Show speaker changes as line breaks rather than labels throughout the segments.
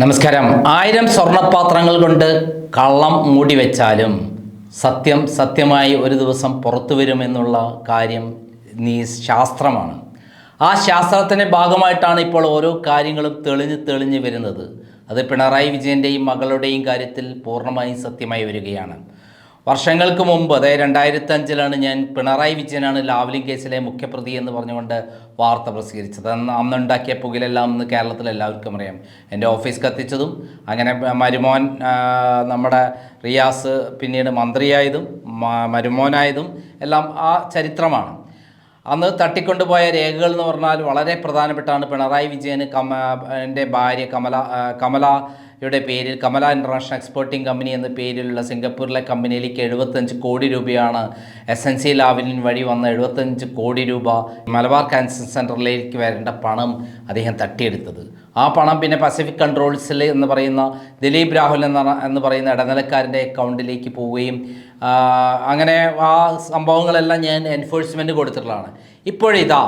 നമസ്കാരം. ആയിരം സ്വർണപാത്രങ്ങൾ കൊണ്ട് കള്ളം മൂടി വെച്ചാലും സത്യം സത്യമായി ഒരു ദിവസം പുറത്തു വരുമെന്നുള്ള കാര്യം നീ ശാസ്ത്രമാണ്. ആ ശാസ്ത്രത്തിന്റെ ഭാഗമായിട്ടാണ് ഇപ്പോൾ ഓരോ കാര്യങ്ങളും തെളിഞ്ഞ് തെളിഞ്ഞ് വരുന്നത്. അത് പിണറായി വിജയന്റെയും മകളുടെയും കാര്യത്തിൽ പൂർണമായും സത്യമായി വരികയാണ്. വർഷങ്ങൾക്ക് മുമ്പ് അതായത് രണ്ടായിരത്തി അഞ്ചിലാണ് ഞാൻ പിണറായി വിജയനാണ് ലാവ്ലിംഗ് കേസിലെ മുഖ്യപ്രതി എന്ന് പറഞ്ഞുകൊണ്ട് വാർത്ത പ്രസിദ്ധീകരിച്ചത്. അന്ന് അന്നുണ്ടാക്കിയ പുകയിലെല്ലാം ഇന്ന് കേരളത്തിൽ എല്ലാവർക്കും അറിയാം. എന്റെ ഓഫീസ് കത്തിച്ചതും അങ്ങനെ മരുമോൻ നമ്മുടെ റിയാസ് പിന്നീട് മന്ത്രിയായതും മരുമോനായതും എല്ലാം ആ ചരിത്രമാണ്. അന്ന് തട്ടിക്കൊണ്ടുപോയ രേഖകൾ എന്ന് പറഞ്ഞാൽ വളരെ പ്രധാനപ്പെട്ടാണ് പിണറായി വിജയന് കമ എന്റെ ഭാര്യ കമല കമലയുടെ പേരിൽ കമല ഇന്റർനാഷണൽ എക്സ്പോർട്ടിംഗ് കമ്പനി എന്ന പേരിലുള്ള സിംഗപ്പൂരിലെ കമ്പനിയിലേക്ക് എഴുപത്തഞ്ച് കോടി രൂപയാണ് എസ് എൻ സി ലാവിലിൻ വഴി വന്ന എഴുപത്തഞ്ച് കോടി രൂപ മലബാർ ക്യാൻസർ സെന്ററിലേക്ക് വരേണ്ട പണം അദ്ദേഹം തട്ടിയെടുത്തത്. ആ പണം പിന്നെ പസഫിക് കൺട്രോൾസിൽ എന്ന് പറയുന്ന ദിലീപ് രാഹുൽ എന്ന എന്ന് പറയുന്ന ഇടനിലക്കാരന്റെ അക്കൗണ്ടിലേക്ക് പോവുകയും അങ്ങനെ ആ സംഭവങ്ങളെല്ലാം ഞാൻ എൻഫോഴ്സ്മെന്റ് കൊടുത്തിട്ടുള്ളതാണ്. ഇപ്പോഴിതാ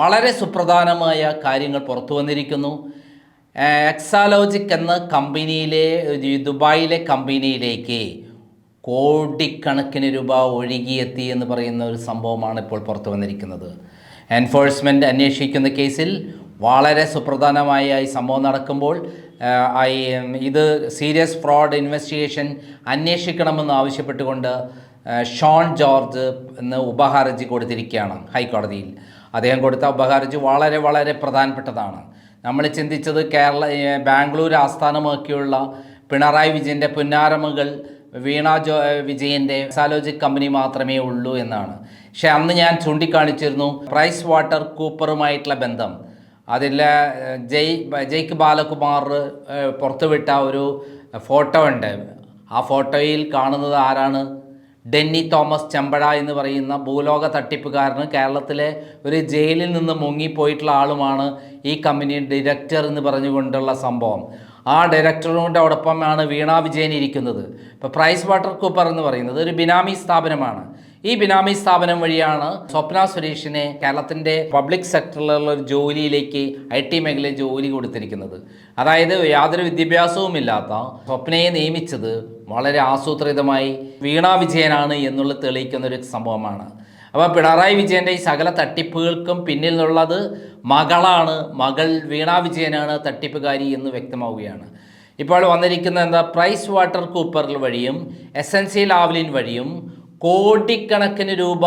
വളരെ സുപ്രധാനമായ കാര്യങ്ങൾ പുറത്തു വന്നിരിക്കുന്നു. എക്സാലോജിക് എന്ന കമ്പനിയിലെ ദുബായിലെ കമ്പനിയിലേക്ക് കോടിക്കണക്കിന് രൂപ ഒഴുകിയെത്തി എന്ന് പറയുന്ന ഒരു സംഭവമാണ് ഇപ്പോൾ പുറത്തു വന്നിരിക്കുന്നത്. എൻഫോഴ്സ്മെന്റ് അന്വേഷിക്കുന്ന കേസിൽ വളരെ സുപ്രധാനമായ ഈ സംഭവം നടക്കുമ്പോൾ ഇത് സീരിയസ് ഫ്രോഡ് ഇൻവെസ്റ്റിഗേഷൻ അന്വേഷിക്കണമെന്ന് ആവശ്യപ്പെട്ടുകൊണ്ട് ഷോൺ ജോർജ് എന്ന് ഉപഹാർജി കൊടുത്തിരിക്കുകയാണ് ഹൈക്കോടതിയിൽ. അദ്ദേഹം കൊടുത്ത ഉപഹാർജി വളരെ വളരെ പ്രധാനപ്പെട്ടതാണ്. നമ്മൾ ചിന്തിച്ചത് കേരള ബാംഗ്ലൂർ ആസ്ഥാനമാക്കിയുള്ള പിണറായി വിജയന്റെ പുന്നാരമകൾ വീണ ജോ വിജയന്റെ സാലോജിക് കമ്പനി മാത്രമേ ഉള്ളൂ എന്നാണ്. പക്ഷേ അന്ന് ഞാൻ ചൂണ്ടിക്കാണിച്ചിരുന്നു പ്രൈസ് വാട്ടർ കൂപ്പറുമായിട്ടുള്ള ബന്ധം. അതിൽ ജയ് ജയ്ക്ക് ബാലകുമാർ പുറത്തുവിട്ട ഒരു ഫോട്ടോ ഉണ്ട്. ആ ഫോട്ടോയിൽ കാണുന്നത് ആരാണ്? ഡെന്നി തോമസ് ചെമ്പഴ എന്ന് പറയുന്ന ഭൂലോക തട്ടിപ്പുകാരന് കേരളത്തിലെ ഒരു ജയിലിൽ നിന്ന് മുങ്ങിപ്പോയിട്ടുള്ള ആളുമാണ് ഈ കമ്പനി ഡയറക്ടർ എന്ന് പറഞ്ഞുകൊണ്ടുള്ള സംഭവം. ആ ഡയറക്ടറിന്റെ ഡയറക്ടറോടൊപ്പമാണ് വീണ വിജയൻ ഇരിക്കുന്നത്. ഇപ്പോൾ പ്രൈസ് വാട്ടർ കൂപ്പർ എന്ന് പറയുന്നത് ഒരു ബിനാമി സ്ഥാപനമാണ്. ഈ ബിനാമി സ്ഥാപനം വഴിയാണ് സ്വപ്ന സുരേഷിനെ കേരളത്തിന്റെ പബ്ലിക് സെക്ടറിലുള്ള ഒരു ജോലിയിലേക്ക് ഐ ടി മേഖലയിൽ ജോലി കൊടുത്തിരിക്കുന്നത്. അതായത് യാതൊരു വിദ്യാഭ്യാസവും ഇല്ലാത്ത സ്വപ്നയെ നിയമിച്ചത് വളരെ ആസൂത്രിതമായി വീണാ വിജയനാണ് എന്നുള്ളത് തെളിയിക്കുന്ന ഒരു സംഭവമാണ്. അപ്പോൾ പിണറായി വിജയന്റെ ഈ സകല തട്ടിപ്പുകൾക്കും പിന്നിൽ നിന്നുള്ളത് മകളാണ്. മകൾ വീണാ വിജയനാണ് തട്ടിപ്പുകാരി എന്ന് വ്യക്തമാവുകയാണ്. ഇപ്പോൾ വന്നിരിക്കുന്ന എന്താ പ്രൈസ് വാട്ടർ കൂപ്പറിൽ വഴിയും എസ് എൻ സി ലാവ്ലിൻ വഴിയും കോടിക്കണക്കിന് രൂപ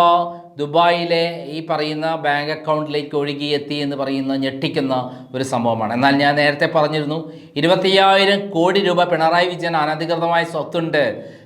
ദുബായിലെ ഈ പറയുന്ന ബാങ്ക് അക്കൗണ്ടിലേക്ക് ഒഴുകിയെത്തി എന്ന് പറയുന്ന ഞെട്ടിക്കുന്ന ഒരു സംഭവമാണ്. എന്നാൽ ഞാൻ നേരത്തെ പറഞ്ഞിരുന്നു ഇരുപത്തയ്യായിരം കോടി രൂപ പിണറായി വിജയൻ അനധികൃതമായ സ്വത്തുണ്ട്.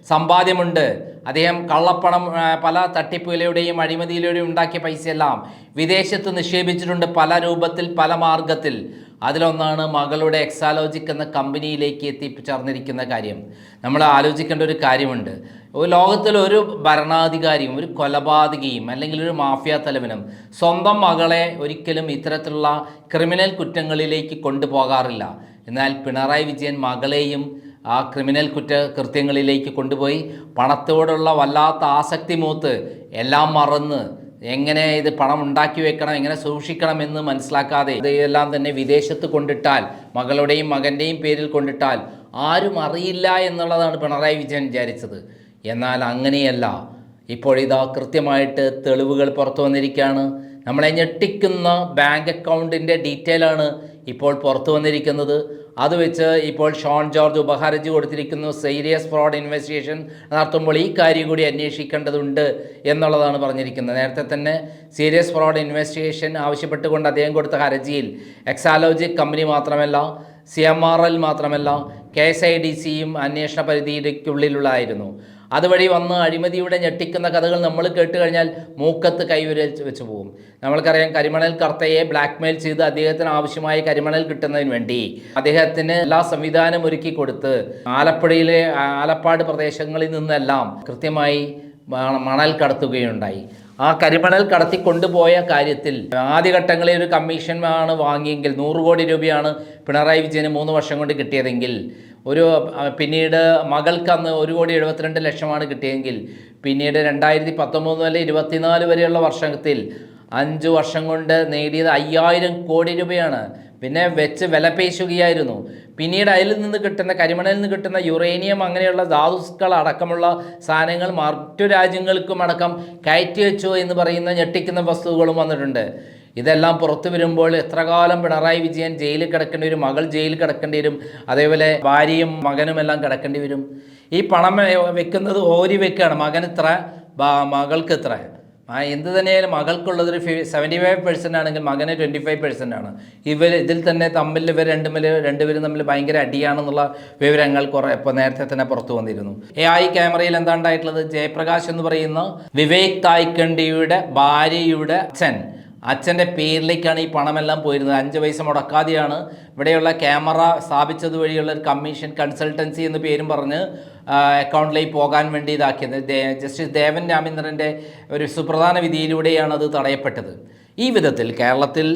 സമ്പാദ്യമുണ്ട്. അദ്ദേഹം കള്ളപ്പണം പല തട്ടിപ്പുകളിലൂടെയും അഴിമതിയിലൂടെയും ഉണ്ടാക്കിയ പൈസയെല്ലാം വിദേശത്ത് നിക്ഷേപിച്ചിട്ടുണ്ട് പല രൂപത്തിൽ പല മാർഗത്തിൽ അതിലൊന്നാണ് മകളുടെ എക്സാലോജിക് എന്ന കമ്പനിയിലേക്ക് എത്തിച്ചേർന്നിരിക്കുന്ന കാര്യം. നമ്മൾ ആലോചിക്കേണ്ട ഒരു കാര്യമുണ്ട്. ലോകത്തിൽ ഒരു ഭരണാധികാരിയും ഒരു കൊലപാതകയും അല്ലെങ്കിൽ ഒരു മാഫിയ തലവനും സ്വന്തം മകളെ ഒരിക്കലും ഇത്തരത്തിലുള്ള ക്രിമിനൽ കുറ്റങ്ങളിലേക്ക് കൊണ്ടുപോകാറില്ല. എന്നാൽ പിണറായി വിജയൻ മകളെയും ആ ക്രിമിനൽ കുറ്റ കൃത്യങ്ങളിലേക്ക് കൊണ്ടുപോയി പണത്തോടുള്ള വല്ലാത്ത ആസക്തി മൂത്ത് എല്ലാം മറന്ന് എങ്ങനെ ഇത് പണം ഉണ്ടാക്കി വെക്കണം എങ്ങനെ സൂക്ഷിക്കണം എന്ന് മനസ്സിലാക്കാതെ ഇതെല്ലാം തന്നെ വിദേശത്ത് കൊണ്ടിട്ടാൽ മകളുടെയും മകന്റെയും പേരിൽ കൊണ്ടിട്ടാൽ ആരും അറിയില്ല എന്നുള്ളതാണ് പിണറായി വിജയൻ വിചാരിച്ചത്. എന്നാൽ അങ്ങനെയല്ല. ഇപ്പോഴിതാ കൃത്യമായിട്ട് തെളിവുകൾ പുറത്തു വന്നിരിക്കുകയാണ്. നമ്മളെ ഞെട്ടിക്കുന്ന ബാങ്ക് അക്കൗണ്ടിന്റെ ഡീറ്റെയിൽ ആണ് ഇപ്പോൾ പുറത്തു വന്നിരിക്കുന്നത്. അത് വെച്ച് ഇപ്പോൾ ഷോൺ ജോർജ് ഉപഹാരജി കൊടുത്തിരിക്കുന്നു. സീരിയസ് ഫ്രോഡ് ഇൻവെസ്റ്റിഗേഷൻ നടത്തുമ്പോൾ ഈ കാര്യം കൂടി അന്വേഷിക്കേണ്ടതുണ്ട് എന്നുള്ളതാണ് പറഞ്ഞിരിക്കുന്നത്. നേരത്തെ തന്നെ സീരിയസ് ഫ്രോഡ് ഇൻവെസ്റ്റിഗേഷൻ ആവശ്യപ്പെട്ടുകൊണ്ട് അദ്ദേഹം കൊടുത്ത ഹർജിയിൽ എക്സാലോജിക് കമ്പനി മാത്രമല്ല സി എം ആർ എൽ മാത്രമല്ല കെ എസ് ഐ ഡി സിയും അന്വേഷണ പരിധിക്കുള്ളിലുള്ളതായിരുന്നു അതുവഴി വന്ന് അഴിമതിയുടെ ഞെട്ടിക്കുന്ന കഥകൾ നമ്മൾ കേട്ട് കഴിഞ്ഞാൽ മൂക്കത്ത് കൈവരൽ വെച്ച് പോകും നമ്മൾക്കറിയാം കരിമണൽ കർത്തയെ ബ്ലാക്ക്മെയിൽ ചെയ്ത് അദ്ദേഹത്തിന് ആവശ്യമായ കരിമണൽ കിട്ടുന്നതിന് വേണ്ടി അദ്ദേഹത്തിന് എല്ലാ സംവിധാനം ഒരുക്കി കൊടുത്ത് ആലപ്പുഴയിലെ ആലപ്പാട് പ്രദേശങ്ങളിൽ നിന്നെല്ലാം കൃത്യമായി മണൽ കടത്തുകയുണ്ടായി. ആ കരിമണൽ കടത്തി കൊണ്ടുപോയ കാര്യത്തിൽ ആദ്യഘട്ടങ്ങളിൽ ഒരു കമ്മീഷൻ ആണ് വാങ്ങിയെങ്കിൽ നൂറ് കോടി രൂപയാണ് പിണറായി വിജയന് മൂന്ന് വർഷം കൊണ്ട് കിട്ടിയതെങ്കിൽ ഒരു പിന്നീട് മകൾക്ക് അന്ന് ഒരു കോടി എഴുപത്തിരണ്ട് ലക്ഷമാണ് കിട്ടിയെങ്കിൽ പിന്നീട് രണ്ടായിരത്തി പത്തൊമ്പത് മുതൽ ഇരുപത്തിനാല് വരെയുള്ള വർഷത്തിൽ അഞ്ച് വർഷം കൊണ്ട് നേടിയത് അയ്യായിരം കോടി രൂപയാണ്. പിന്നെ വെച്ച് വിലപേശുകയായിരുന്നു പിന്നീട് അതിൽ നിന്ന് കിട്ടുന്ന കരിമണലിൽ നിന്ന് കിട്ടുന്ന യുറേനിയം അങ്ങനെയുള്ള ധാതുക്കൾ അടക്കമുള്ള സാധനങ്ങൾ മറ്റു രാജ്യങ്ങൾക്കും അടക്കം കയറ്റി വെച്ചു എന്ന് പറയുന്ന ഞെട്ടിക്കുന്ന വസ്തുക്കളും വന്നിട്ടുണ്ട്. ഇതെല്ലാം പുറത്തു വരുമ്പോൾ എത്ര കാലം പിണറായി വിജയൻ ജയിലിൽ കിടക്കേണ്ടി വരും മകൾ ജയിലിൽ കിടക്കേണ്ടി വരും അതേപോലെ ഭാര്യയും മകനും എല്ലാം കിടക്കേണ്ടി വരും. ഈ പണം വെക്കുന്നത് ഓരി വെക്കുകയാണ് മകൻ ഇത്ര മകൾക്ക് ഇത്ര. എന്ത് തന്നെയായാലും മകൾക്കുള്ളത് ഒരു സെവന്റി ഫൈവ് പെർസെന്റ് ആണെങ്കിൽ മകന് ട്വന്റി ഫൈവ് പെർസെന്റ് ആണ്. ഇവർ ഇതിൽ തന്നെ തമ്മിൽ ഇവർ രണ്ടുമിൽ രണ്ടുപേരും തമ്മിൽ ഭയങ്കര അടിയാണെന്നുള്ള വിവരങ്ങൾ കുറേ ഇപ്പോൾ നേരത്തെ തന്നെ പുറത്തു വന്നിരുന്നു. എ ഐ ക്യാമറയിൽ എന്താണ്ടായിട്ടുള്ളത് ജയപ്രകാശ് എന്ന് പറയുന്ന വിവേക് തായ്ക്കണ്ടിയുടെ ഭാര്യയുടെ അച്ഛൻ. അച്ഛന്റെ പേരിലേക്കാണ് ഈ പണമെല്ലാം പോയിരുന്നത്. അഞ്ച് പൈസ മുടക്കാതെയാണ് ഇവിടെയുള്ള ക്യാമറ സ്ഥാപിച്ചത് വഴിയുള്ള ഒരു കമ്മീഷൻ കൺസൾട്ടൻസി എന്ന് പേരും പറഞ്ഞ് അക്കൗണ്ടിലേക്ക് പോകാൻ വേണ്ടി ഇതാക്കിയത്. ജസ്റ്റിസ് ദേവൻ രാമേന്ദ്രന്റെ ഒരു സുപ്രധാന വിധിയിലൂടെയാണ് അത് തടയപ്പെട്ടത്. ഈ വിധത്തിൽ കേരളത്തിൽ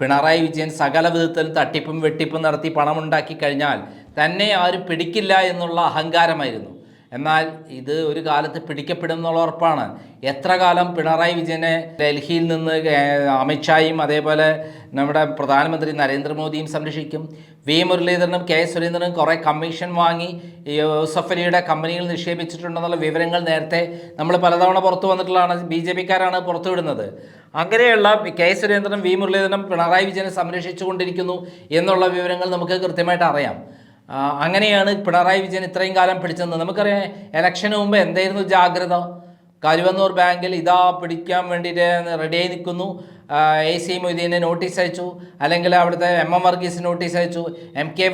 പിണറായി വിജയൻ സകല വിധത്തിൽ തട്ടിപ്പും വെട്ടിപ്പും നടത്തി പണമുണ്ടാക്കി കഴിഞ്ഞാൽ തന്നെ ആരും പിടിക്കില്ല എന്നുള്ള അഹങ്കാരമായിരുന്നു. എന്നാൽ ഇത് ഒരു കാലത്ത് പിടിക്കപ്പെടും എന്നുള്ള ഉറപ്പാണ്. എത്ര കാലം പിണറായി വിജയനെ ഡൽഹിയിൽ നിന്ന് അമിത്ഷായും അതേപോലെ നമ്മുടെ പ്രധാനമന്ത്രി നരേന്ദ്രമോദിയും സംരക്ഷിക്കും. വി. മുരളീധരനും കെ. സുരേന്ദ്രനും കുറേ കമ്മീഷൻ വാങ്ങി യൂസഫ് അലിയുടെ കമ്പനിയിൽ നിക്ഷേപിച്ചിട്ടുണ്ടെന്നുള്ള വിവരങ്ങൾ നേരത്തെ നമ്മൾ പലതവണ പുറത്തു വന്നിട്ടുള്ളതാണ്. ബി ജെ പിക്കാരാണ് പുറത്തുവിടുന്നത്. അങ്ങനെയുള്ള കെ. സുരേന്ദ്രനും വി. മുരളീധരനും പിണറായി വിജയനെ സംരക്ഷിച്ചുകൊണ്ടിരിക്കുന്നു എന്നുള്ള വിവരങ്ങൾ നമുക്ക് കൃത്യമായിട്ട് അറിയാം. അങ്ങനെയാണ് പിണറായി വിജയൻ ഇത്രയും കാലം പിടിച്ചത്. നമുക്കറിയാം ഇലക്ഷന് മുമ്പ് എന്തായിരുന്നു ജാഗ്രത? കരുവന്നൂർ ബാങ്കിൽ ഇതാ പിടിക്കാൻ വേണ്ടിയിട്ട് റെഡിയായി നിൽക്കുന്നു. എ സി മൊയ്തീനെ നോട്ടീസ് അയച്ചു. അല്ലെങ്കിൽ അവിടുത്തെ എം എം വർഗീസ് നോട്ടീസ് അയച്ചു. എം കെ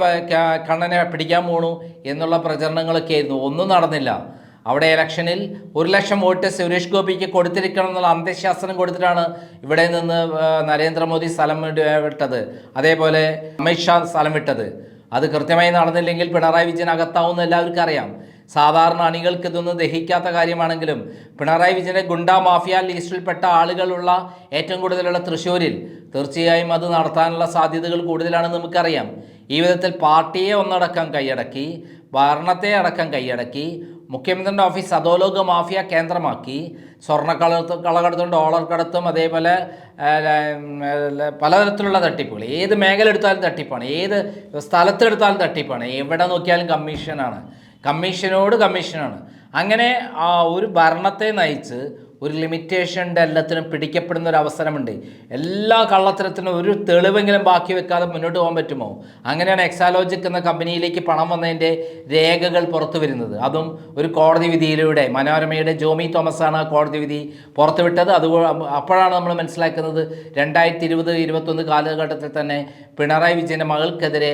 കണ്ണനെ പിടിക്കാൻ പോണു എന്നുള്ള പ്രചരണങ്ങളൊക്കെ ആയിരുന്നു. ഒന്നും നടന്നില്ല. അവിടെ ഇലക്ഷനിൽ ഒരു ലക്ഷം വോട്ട് സുരേഷ് ഗോപിക്ക് കൊടുത്തിരിക്കണം എന്നുള്ള അന്ത്യശാസനം കൊടുത്തിട്ടാണ് ഇവിടെ നിന്ന് നരേന്ദ്രമോദി സ്ഥലം വിട്ടത്. അതേപോലെ അമിത്ഷാ സ്ഥലം വിട്ടത്. അത് കൃത്യമായി നടന്നില്ലെങ്കിൽ പിണറായി വിജയൻ അകത്താവുമെന്ന് എല്ലാവർക്കും അറിയാം. സാധാരണ അണികൾക്ക് ഇതൊന്നും ദഹിക്കാത്ത കാര്യമാണെങ്കിലും പിണറായി വിജയന്റെ ഗുണ്ട മാഫിയ ലിസ്റ്റിൽപ്പെട്ട ആളുകളുള്ള ഏറ്റവും കൂടുതലുള്ള തൃശ്ശൂരിൽ തീർച്ചയായും അത് നടത്താനുള്ള സാധ്യതകൾ കൂടുതലാണെന്ന് നമുക്കറിയാം. ഈ വിധത്തിൽ പാർട്ടിയെ ഒന്നടക്കം കൈയടക്കി ഭരണത്തെ അടക്കം കൈയടക്കി മുഖ്യമന്ത്രിയുടെ ഓഫീസ് അധോലോക മാഫിയ കേന്ദ്രമാക്കി. സ്വർണക്കളത്ത് കളകടത്തും ഡോളർ കടത്തും അതേപോലെ പലതരത്തിലുള്ള തട്ടിപ്പുകൾ. ഏത് മേഖല എടുത്താലും തട്ടിപ്പാണ്. ഏത് സ്ഥലത്തെടുത്താലും തട്ടിപ്പാണ്. എവിടെ നോക്കിയാലും കമ്മീഷനാണ്. കമ്മീഷനോട് കമ്മീഷനാണ്. അങ്ങനെ ഒരു ഭരണത്തെ നയിച്ച് ഒരു ലിമിറ്റേഷന്റെ എല്ലാത്തിനും പിടിക്കപ്പെടുന്ന ഒരു അവസരമുണ്ട്. എല്ലാ കള്ളത്തരത്തിനും ഒരു തെളിവെങ്കിലും ബാക്കി വെക്കാതെ മുന്നോട്ട് പോകാൻ പറ്റുമോ? അങ്ങനെയാണ് എക്സാലോജിക് എന്ന കമ്പനിയിലേക്ക് പണം വന്നതിന്റെ രേഖകൾ പുറത്തു വരുന്നത്. അതും ഒരു കോടതി വിധിയിലൂടെ. മനോരമയുടെ ജോമി തോമസ് ആണ് ആ കോടതി വിധി പുറത്തുവിട്ടത്. അത് അപ്പോഴാണ് നമ്മൾ മനസ്സിലാക്കുന്നത് രണ്ടായിരത്തി ഇരുപത് ഇരുപത്തൊന്ന് കാലഘട്ടത്തിൽ തന്നെ പിണറായി വിജയന്റെ മകൾക്കെതിരെ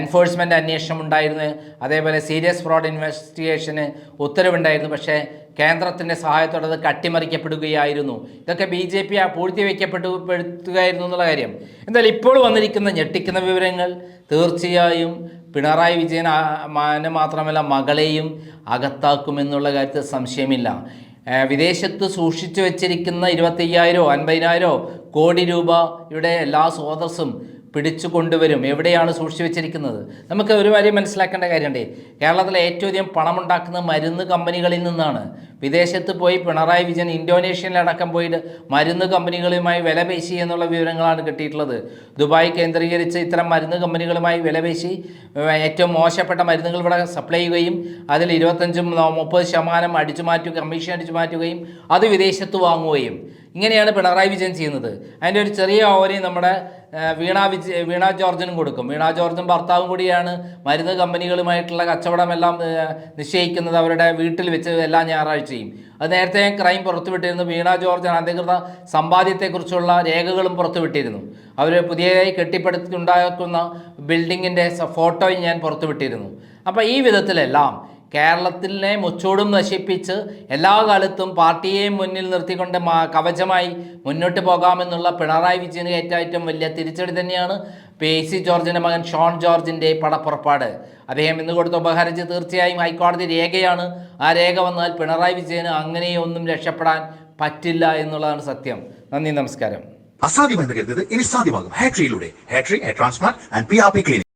എൻഫോഴ്സ്മെന്റ് അന്വേഷണം ഉണ്ടായിരുന്നു. അതേപോലെ സീരിയസ് ഫ്രോഡ് ഇൻവെസ്റ്റിഗേഷന് ഉത്തരവുണ്ടായിരുന്നു. പക്ഷേ കേന്ദ്രത്തിന്റെ സഹായത്തോടെ അത് കട്ടിമറിക്കപ്പെടുകയായിരുന്നു ഇതൊക്കെ ബി ജെ പി പൂഴ്ത്തിവെക്കപ്പെട്ടു പെടുത്തുകയായിരുന്നു എന്നുള്ള കാര്യം. എന്നാൽ ഇപ്പോൾ വന്നിരിക്കുന്ന ഞെട്ടിക്കുന്ന വിവരങ്ങൾ തീർച്ചയായും പിണറായി വിജയൻ മാനെ മാത്രമല്ല മകളെയും അകത്താക്കുമെന്നുള്ള കാര്യത്തിൽ സംശയമില്ല. വിദേശത്ത് സൂക്ഷിച്ചു വെച്ചിരിക്കുന്ന ഇരുപത്തയ്യായിരോ അൻപതിനായിരോ കോടി രൂപയുടെ എല്ലാ സ്രോതസ്സും പിടിച്ചു കൊണ്ടുവരും. എവിടെയാണ് സൂക്ഷിച്ചു വെച്ചിരിക്കുന്നത്? നമുക്ക് ഒരു കാര്യം മനസ്സിലാക്കേണ്ട കാര്യമുണ്ട്. കേരളത്തിലെ ഏറ്റവും അധികം പണമുണ്ടാക്കുന്ന മരുന്ന് കമ്പനികളിൽ നിന്നാണ് വിദേശത്ത് പോയി പിണറായി വിജയൻ ഇന്തോനേഷ്യയിലടക്കം പോയിട്ട് മരുന്ന് കമ്പനികളുമായി വിലപേശി എന്നുള്ള വിവരങ്ങളാണ് കിട്ടിയിട്ടുള്ളത്. ദുബായ് കേന്ദ്രീകരിച്ച് ഇത്തരം മരുന്ന് കമ്പനികളുമായി വിലപേശി ഏറ്റവും മോശപ്പെട്ട മരുന്നുകൾ ഇവിടെ സപ്ലൈ ചെയ്യുകയും അതിൽ ഇരുപത്തഞ്ചും മുപ്പത് ശതമാനം അടിച്ചു മാറ്റുക കമ്മീഷൻ അടിച്ചു മാറ്റുകയും അത് വിദേശത്ത് വാങ്ങുകയും. ഇങ്ങനെയാണ് പിണറായി വിജയൻ ചെയ്യുന്നത്. അതിന്റെ ഒരു ചെറിയ ഓവരി നമ്മുടെ വീണ വിജയ വീണ ജോർജിനും കൊടുക്കും. വീണ ജോർജും ഭർത്താവും കൂടിയാണ് മരുന്ന് കമ്പനികളുമായിട്ടുള്ള കച്ചവടമെല്ലാം നിശ്ചയിക്കുന്നത്. അവരുടെ വീട്ടിൽ വെച്ച് എല്ലാ ഞായറാഴ്ചയും അത് നേരത്തെ ക്രൈം പുറത്തുവിട്ടിരുന്നു. വീണ ജോർജ് അനധികൃത സമ്പാദ്യത്തെക്കുറിച്ചുള്ള രേഖകളും പുറത്തുവിട്ടിരുന്നു. അവർ പുതിയതായി കെട്ടിപ്പടുത്തുണ്ടാക്കുന്ന ബിൽഡിങ്ങിന്റെ ഫോട്ടോയും ഞാൻ പുറത്തുവിട്ടിരുന്നു. അപ്പോൾ ഈ വിധത്തിലെല്ലാം കേരളത്തിനെ മുച്ചൂടും നശിപ്പിച്ച് എല്ലാ കാലത്തും പാർട്ടിയെയും മുന്നിൽ നിർത്തിക്കൊണ്ട് കവചമായി മുന്നോട്ട് പോകാമെന്നുള്ള പിണറായി വിജയന് ഏറ്റവും വലിയ തിരിച്ചടി തന്നെയാണ് പി സി ജോർജിന്റെ മകൻ ഷോൺ ജോർജിന്റെ പടപ്പുറപ്പാട്. അദ്ദേഹം ഇന്ന് കൊടുത്ത ഉപഹരിച്ച് തീർച്ചയായും ഹൈക്കോടതി രേഖയാണ്. ആ രേഖ വന്നാൽ പിണറായി വിജയന് അങ്ങനെയൊന്നും രക്ഷപ്പെടാൻ പറ്റില്ല എന്നുള്ളതാണ് സത്യം. നന്ദി നമസ്കാരം.
അസാധ്യമെന്ന് കരുതത് ഇനി സാധ്യമാകും. ഹാട്രിയിലൂടെ ഹാട്രി transplant and P R P clinic